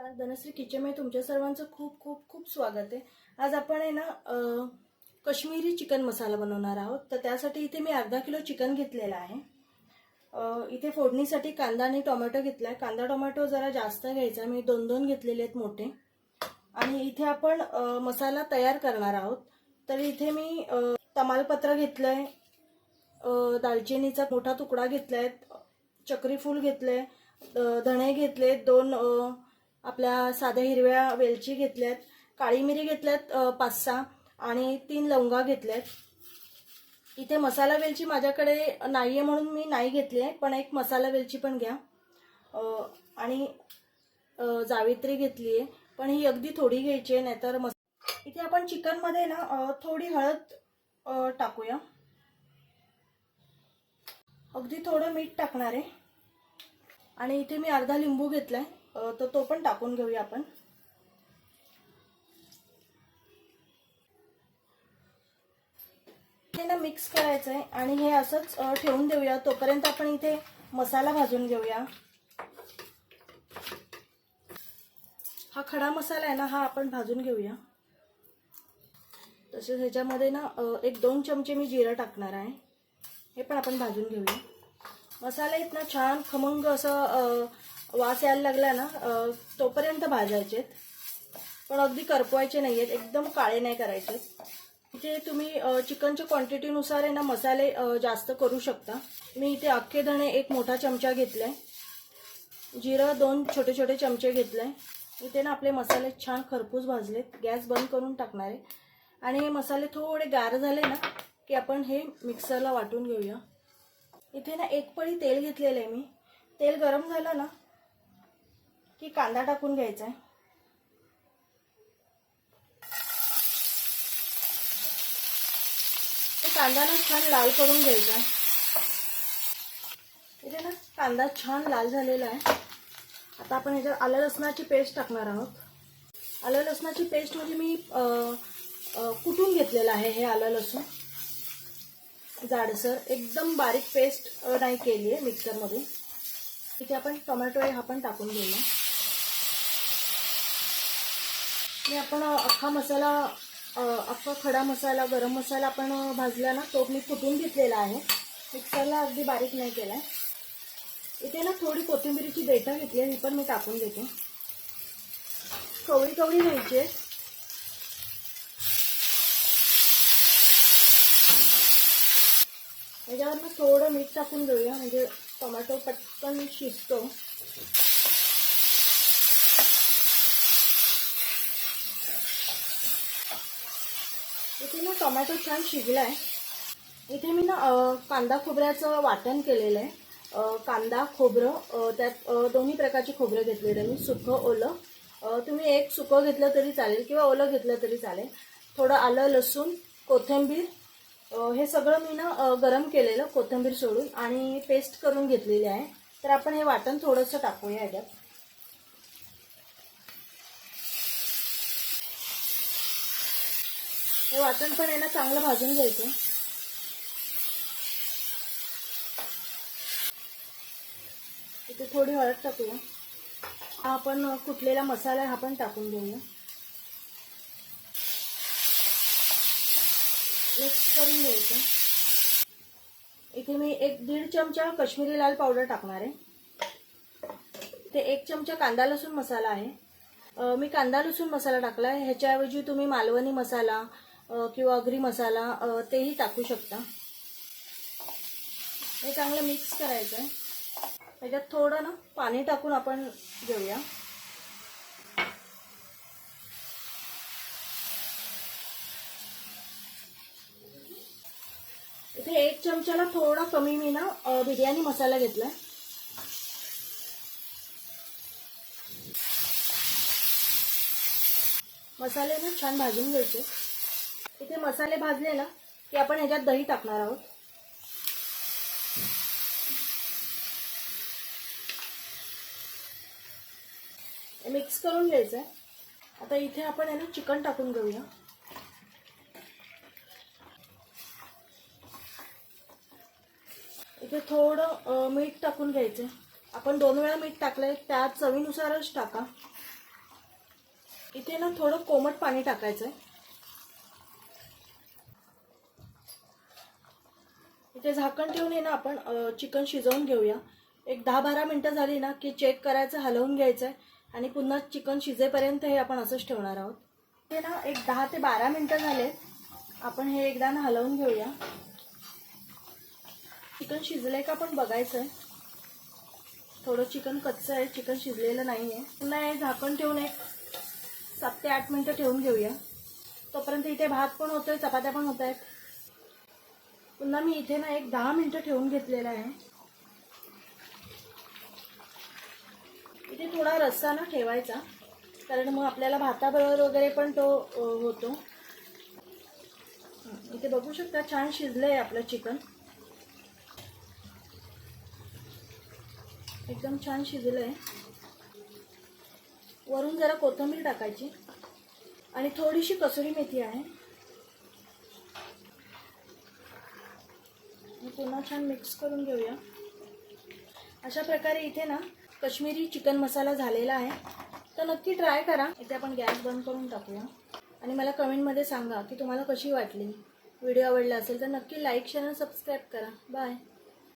नमस्कार धनश्री किचनमध्ये तुमच्या सर्वांचं खूप खूप खूप स्वागत आहे. आज आपण आहे ना कश्मीरी चिकन मसाला बनवणार आहोत. तर त्यासाठी इथे मी अर्धा किलो चिकन घेतलेलं आहे. इथे फोडणीसाठी कांदा आणि टोमॅटो घेतला आहे कांदा टोमॅटो जरा जास्त घ्यायचा. मी दोन दोन घेतलेले आहेत मोठे. आणि इथे आपण मसाला तयार करणार आहोत. तर इथे मी तमालपत्र घेतलं आहे दालचिनीचा मोठा तुकडा घेतला आहे चक्रीफूल घेतलं आहे धणे घेतले दोन आपल्या साध्या हिरव्या वेलची घेतल्यात काळी मिरी घेतल्यात पाच सहा आणि तीन लवंगा घेतल्यात. इथे मसाला वेलची माझ्याकडे नाही आहे म्हणून मी नाही घेतली आहे पण एक मसाला वेलची पण घ्या. आणि जावित्री घेतली आहे पण ही अगदी थोडी घ्यायची आहे नाहीतर मस इथे आपण चिकनमध्ये ना थोडी हळद टाकूया. अगदी थोडं मीठ टाकणार आहे. आणि इथे मी अर्धा लिंबू घेतला आहे तर तो पण टाकून घेऊया आपण. हे ना मिक्स करायचं आहे आणि हे असंच ठेवून देऊया. तोपर्यंत आपण इथे मसाला भाजून घेऊया. हा खडा मसाला आहे ना हा आपण भाजून घेऊया. तसेच ह्याच्यामध्ये ना एक दोन चमचे मी जिरं टाकणार आहे. हे पण आपण भाजून घेऊया. मसाला इथनं छान खमंग असं वास यायला लागला ना तोपर्यंत भाजायचे पण अगदी करपवायचे नाही आहेत एकदम काळे नाही करायचे. इथे तुम्ही चिकनच्या क्वांटिटीनुसार आहे ना मसाले जास्त करू शकता. मी इथे अख्खे धणे एक मोठा चमचा घेतलाय. जिरं दोन छोटे छोटे चमचे घेतले इथे ना आपले मसाले छान खरपूस भाजलेत. गॅस बंद करून टाकणार आहे. आणि हे मसाले थोडे गार झाले ना की आपण हे मिक्सरला वाटून घेऊया. इथे ना एक पळी तेल घेतलेलं आहे मी. तेल गरम झालं ना की कांदा टाकून घ्यायचा आहे. ते कांदा ना छान लाल करून घ्यायचा आहे. इथे ना कांदा छान लाल झालेला आहे. आता आपण ह्याच्यात आलं लसणाची पेस्ट टाकणार आहोत. आलं लसणाची पेस्ट म्हणजे मी कुटून घेतलेलं आहे हे आलं लसूण. जाडसर. एकदम बारीक पेस्ट नाही केली आहे मिक्सरमध्ये इथे आपण टोमॅटो हा पण टाकून घेऊया. मी आपण अख्खा मसाला अख्खा खडा मसाला गरम मसाला आपण भाजला ना तो मी कुटून घेतलेला आहे. मिक्सरला अगदी बारीक नाही केला आहे इथे ना थोडी कोथिंबिरीची देठं घेतली आहे ही पण मी टाकून देते कवळी कवळी घ्यायची आहे. मग थोडं मीठ टाकून घेऊया म्हणजे टोमॅटो पटकन शिजतो. इथे ना टोमॅटो छान शिजला आहे इथे मी ना कांदा खोबऱ्याचं वाटण केलेलं आहे कांदा खोबरं त्यात दोन्ही प्रकारचे खोबरं घेतलेलं आहे मी सुकं ओलं. तुम्ही एक सुकं घेतलं तरी चालेल किंवा ओलं घेतलं तरी चालेल. थोडं आलं लसूण कोथिंबीर हे सगळं मी ना गरम केलेलं कोथिंबीर सोडून आणि पेस्ट करून घेतलेली आहे. तर आपण हे वाटण थोडंसं टाकूया याच्यात. हो, हे वाटण पण आहे ना चांगलं भाजून घ्यायचं. इथे थोडी हळद टाकूया. हा आपण कुठलेला मसाला हा पण टाकून घेऊया. मिक्स करून घ्यायचं. इथे मी एक दीड चमचा कश्मीरी लाल पावडर टाकणार आहे. ते एक चमचा कांदा लसूण मसाला आहे. मी कांदा लसूण मसाला टाकला आहे ह्याच्याऐवजी तुम्ही मालवणी मसाला किंवा अग्री मसाला तेही टाकू शकता. हे चांगलं मिक्स करायचं आहे त्याच्यात थोडं ना पाणी टाकून आपण घेऊया. इथे एक चमच्याला थोडा कमी मी ना बिर्याणी मसाला घेतलाय. मसाले ना छान भाजून घ्यायचे. इथे मसाले भाजले ना की आपण ह्याच्यात दही टाकणार आहोत. मिक्स करून घ्यायचं आहे आता इथे आपण आहे ना चिकन टाकून घेऊया. इथे थोडं मीठ टाकून घ्यायचं आपण दोन वेळा मीठ टाकलंय त्या चवीनुसारच टाका. इथे ना थोडं कोमट पाणी टाकायचं आहे इथे झाकण ठेवून आहे ना आपण चिकन शिजवून घेऊया. एक दहा बारा मिनटं झाली ना की चेक करायचं हलवून घ्यायचं आहे आणि पुन्हा चिकन शिजेपर्यंत हे आपण असंच ठेवणार आहोत. हे ना एक दहा ते बारा मिनटं झाले. आपण हे एकदा ना हलवून घेऊया. चिकन शिजलंय का पण बघायचं आहे थोडं चिकन कच्चं आहे चिकन शिजलेलं नाही आहे पुन्हा हे झाकण ठेवून एक सात ते आठ मिनटं ठेवून घेऊया. तोपर्यंत इथे भात पण होतोय चपात्या पण होत आहेत पुन्हा मी इथे ना एक दहा मिनटं ठेवून घेतलेला आहे. इथे थोडा रस्सा ना ठेवायचा कारण मग आपल्याला भाताबरोबर वगैरे पण तो होतो. इथे बघू शकता छान शिजलं आहे आपलं चिकन. एकदम छान शिजलं आहे वरून जरा कोथिंबीर टाकायची आणि थोडीशी कसुरी मेथी आहे. पुन्हा छान मिक्स करून घेऊया. अशा प्रकारे इथे ना कश्मीरी चिकन मसाला झालेला आहे. तर नक्की ट्राय करा. इथे आपण गॅस बंद करून टाकूया. आणि मला कमेंटमध्ये सांगा की तुम्हाला कशी वाटली? व्हिडिओ आवडला असेल तर नक्की लाईक शेअर आणि सबस्क्राईब करा. बाय